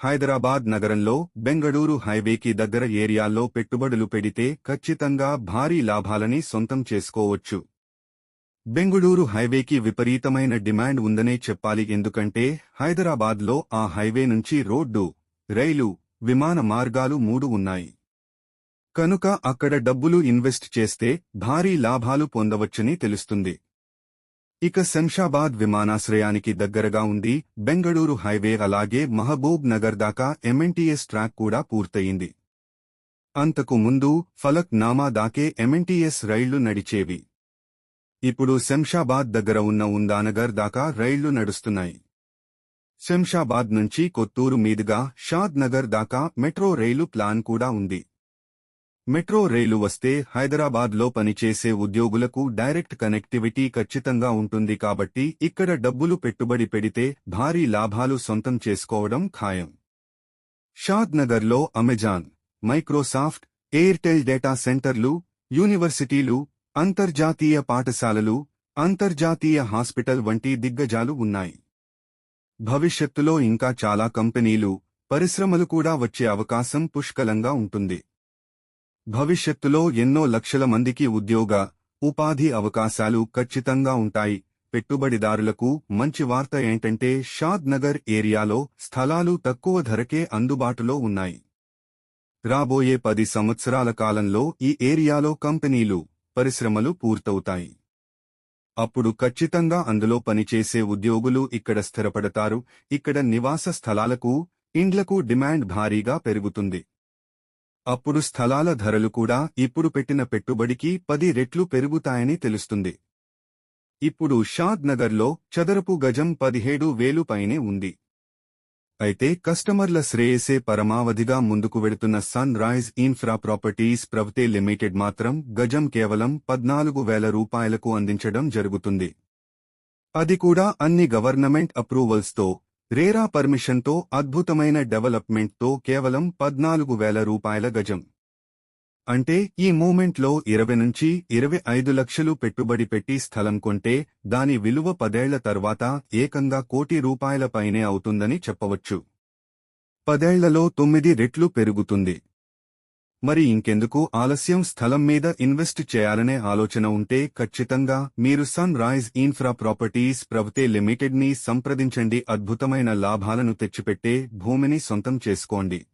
హైదరాబాద్ నగరంలో బెంగళూరు హైవేకి దగ్గర ఏరియాల్లో పెట్టుబడులు పెడితే ఖచ్చితంగా భారీ లాభాలని సొంతం చేసుకోవచ్చు. బెంగుళూరు హైవేకి విపరీతమైన డిమాండ్ ఉందనే చెప్పాలి ఎందుకంటే హైదరాబాద్లో ఆ హైవే నుంచి రోడ్డు రైలు విమాన మార్గాలు మూడు ఉన్నాయి. కనుక అక్కడ డబ్బులు ఇన్వెస్ట్ చేస్తే భారీ లాభాలు పొందవచ్చని తెలుస్తుంది. ఇక శంషాబాద్ విమానాశ్రయానికి దగ్గరగా ఉంది బెంగళూరు హైవే అలాగే మహబూబ్ నగర్ దాకా ఎంఎన్టీఎస్ ట్రాక్ కూడా పూర్తయింది. అంతకు ముందు ఫలక్ నామా దాకే ఎంఎన్టీఎస్ రైళ్ళు నడిచేవి. ఇప్పుడు శంషాబాద్ దగ్గర ఉన్న ఉందానగర్ దాకా రైళ్ళు నడుస్తున్నాయి. శంషాబాద్ నుంచి కొత్తూరు మీదుగా షాద్ నగర్ దాకా మెట్రో రైలు ప్లాన్ కూడా ఉంది. మెట్రో రైలు వస్తే హైదరాబాద్లో పనిచేసే ఉద్యోగులకు డైరెక్ట్ కనెక్టివిటీ ఖచ్చితంగా ఉంటుంది కాబట్టి ఇక్కడ డబ్బులు పెట్టుబడి పెడితే భారీ లాభాలు సొంతం చేసుకోవడం ఖాయం. షాద్ నగర్లో అమెజాన్ మైక్రోసాఫ్ట్ ఎయిర్టెల్ డేటా సెంటర్లు యూనివర్సిటీలు అంతర్జాతీయ పాఠశాలలు అంతర్జాతీయ హాస్పిటల్ వంటి దిగ్గజాలు ఉన్నాయి. భవిష్యత్తులో ఇంకా చాలా కంపెనీలు పరిశ్రమలు కూడా వచ్చే అవకాశం పుష్కలంగా ఉంటుంది. భవిష్యత్తులో ఎన్నో లక్షల మందికి ఉద్యోగ ఉపాధి అవకాశాలు ఖచ్చితంగా ఉంటాయి. పెట్టుబడిదారులకు మంచి వార్త ఏంటంటే షాద్ నగర్ ఏరియాలో స్థలాలు తక్కువ ధరకే అందుబాటులో ఉన్నాయి. రాబోయే పది సంవత్సరాల కాలంలో ఈ ఏరియాలో కంపెనీలు పరిశ్రమలు పూర్తవుతాయి. అప్పుడు ఖచ్చితంగా అందులో పనిచేసే ఉద్యోగులు ఇక్కడ స్థిరపడతారు. ఇక్కడ నివాస స్థలాలకు ఇండ్లకు డిమాండ్ భారీగా పెరుగుతుంది. అప్పుడు స్థలాల ధరలు కూడా ఇప్పుడు పెట్టిన పెట్టుబడికి పది రెట్లు పెరుగుతాయని తెలుస్తుంది. ఇప్పుడు షాద్ నగర్లో చదరపు గజం పదిహేడు వేలు పైనే ఉంది. అయితే కస్టమర్ల శ్రేయసే పరమావధిగా ముందుకు వెడుతున్న sunrise infra properties private limited మాత్రం గజం కేవలం పద్నాలుగు వేల రూపాయలకు అందించడం జరుగుతుంది. అది కూడా అన్ని గవర్నమెంట్ అప్రూవల్స్తో రేరా పర్మిషన్తో అద్భుతమైన డెవలప్మెంట్తో కేవలం పద్నాలుగు వేల రూపాయల గజం. అంటే ఈ మూమెంట్లో ఇరవై నుంచి ఇరవై ఐదు లక్షలు పెట్టుబడి పెట్టి స్థలం కొంటే దాని విలువ పదేళ్ళ తర్వాత ఏకంగా కోటి రూపాయల పైనే అవుతుందని చెప్పవచ్చు. పదేళ్ళలో తొమ్మిది రెట్లు పెరుగుతుంది. మరి ఇంకెందుకు ఆలస్యం స్థలం మీద ఇన్వెస్ట్ చేయాలనే ఆలోచన ఉంటే ఖచ్చితంగా మీరు సన్ రైజ్ ఇన్ఫ్రా ప్రాపర్టీస్ ప్రభుతే లిమిటెడ్ని సంప్రదించండి. అద్భుతమైన లాభాలను తెచ్చిపెట్టే భూమిని సొంతం చేసుకోండి.